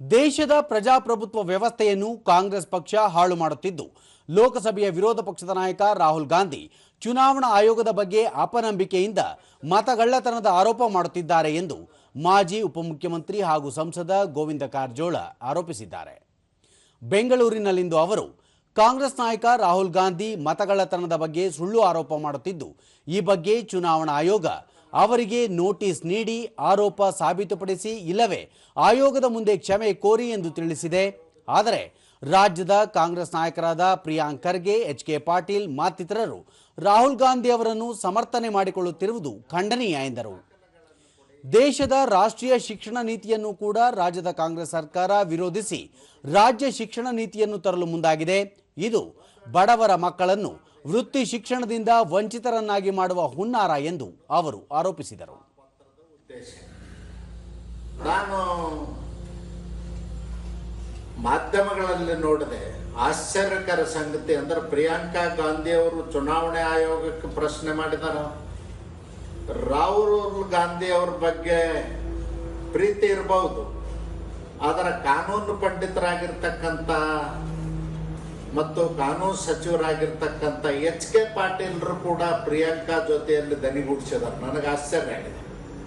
ದೇಶದ ಪ್ರಜಾಪ್ರಭುತ್ವ ವ್ಯವಸ್ಥೆಯನ್ನು ಕಾಂಗ್ರೆಸ್ ಪಕ್ಷ ಹಾಳು ಮಾಡುತ್ತಿದ್ದು, ಲೋಕಸಭೆಯ ವಿರೋಧ ಪಕ್ಷದ ನಾಯಕ ರಾಹುಲ್ ಗಾಂಧಿ ಚುನಾವಣಾ ಆಯೋಗದ ಬಗ್ಗೆ ಅಪನಂಬಿಕೆಯಿಂದ ಮತಗಳ್ಳತನದ ಆರೋಪ ಮಾಡುತ್ತಿದ್ದಾರೆ ಎಂದು ಮಾಜಿ ಉಪಮುಖ್ಯಮಂತ್ರಿ ಹಾಗೂ ಸಂಸದ ಗೋವಿಂದ ಕಾರಜೋಳ ಆರೋಪಿಸಿದ್ದಾರೆ. ಬೆಂಗಳೂರಿನಲ್ಲಿಂದು ಅವರು, ಕಾಂಗ್ರೆಸ್ ನಾಯಕ ರಾಹುಲ್ ಗಾಂಧಿ ಮತಗಳ್ಳತನದ ಬಗ್ಗೆ ಸುಳ್ಳು ಆರೋಪ ಮಾಡುತ್ತಿದ್ದು, ಈ ಬಗ್ಗೆ ಚುನಾವಣಾ ಆಯೋಗ ಅವರಿಗೆ ನೋಟಿಸ್ ನೀಡಿ ಆರೋಪ ಸಾಬೀತುಪಡಿಸಿ ಇಲ್ಲವೇ ಆಯೋಗದ ಮುಂದೆ ಕ್ಷಮೆ ಕೋರಿ ಎಂದು ತಿಳಿಸಿದೆ. ಆದರೆ ರಾಜ್ಯದ ಕಾಂಗ್ರೆಸ್ ನಾಯಕರಾದ ಪ್ರಿಯಾಂಕ್ ಖರ್ಗೆ, ಎಚ್ ಕೆ ಪಾಟೀಲ್ ಮತ್ತಿತರರು ರಾಹುಲ್ ಗಾಂಧಿ ಅವರನ್ನು ಸಮರ್ಥನೆ ಮಾಡಿಕೊಳ್ಳುತ್ತಿರುವುದು ಖಂಡನೀಯ ಎಂದರು. ದೇಶದ ರಾಷ್ಟ್ರೀಯ ಶಿಕ್ಷಣ ನೀತಿಯನ್ನು ಕೂಡ ರಾಜ್ಯದ ಕಾಂಗ್ರೆಸ್ ಸರ್ಕಾರ ವಿರೋಧಿಸಿ ರಾಜ್ಯ ಶಿಕ್ಷಣ ನೀತಿಯನ್ನು ತರಲು ಮುಂದಾಗಿದೆ. ಇದು ಬಡವರ ಮಕ್ಕಳನ್ನು ವೃತ್ತಿ ಶಿಕ್ಷಣದಿಂದ ವಂಚಿತರನ್ನಾಗಿ ಮಾಡುವ ಹುನ್ನಾರ ಎಂದು ಅವರು ಆರೋಪಿಸಿದರು. ನಾನು ಮಾಧ್ಯಮಗಳಲ್ಲಿ ನೋಡಿದೆ, ಆಶ್ಚರ್ಯಕರ ಸಂಗತಿ ಅಂದ್ರೆ ಪ್ರಿಯಾಂಕಾ ಗಾಂಧಿ ಅವರು ಚುನಾವಣೆ ಆಯೋಗಕ್ಕೆ ಪ್ರಶ್ನೆ ಮಾಡಿದಾರ. ರಾಹುಲ್ ಗಾಂಧಿ ಅವ್ರ ಬಗ್ಗೆ ಪ್ರೀತಿ ಇರಬಹುದು, ಆದರೆ ಕಾನೂನು ಪಂಡಿತರಾಗಿರ್ತಕ್ಕಂಥ ಮತ್ತು ಕಾನೂನು ಸಚಿವರಾಗಿರ್ತಕ್ಕಂಥ ಎಚ್ ಕೆ ಪಾಟೀಲ್ರು ಕೂಡ ಪ್ರಿಯಾಂಕಾ ಜೊತೆಯಲ್ಲಿ ದನಿಗೂಡಿಸಿದ್ದಾರೆ ನನಗೆ ಆಶ್ಚರ್ಯ ಆಗಿದೆ.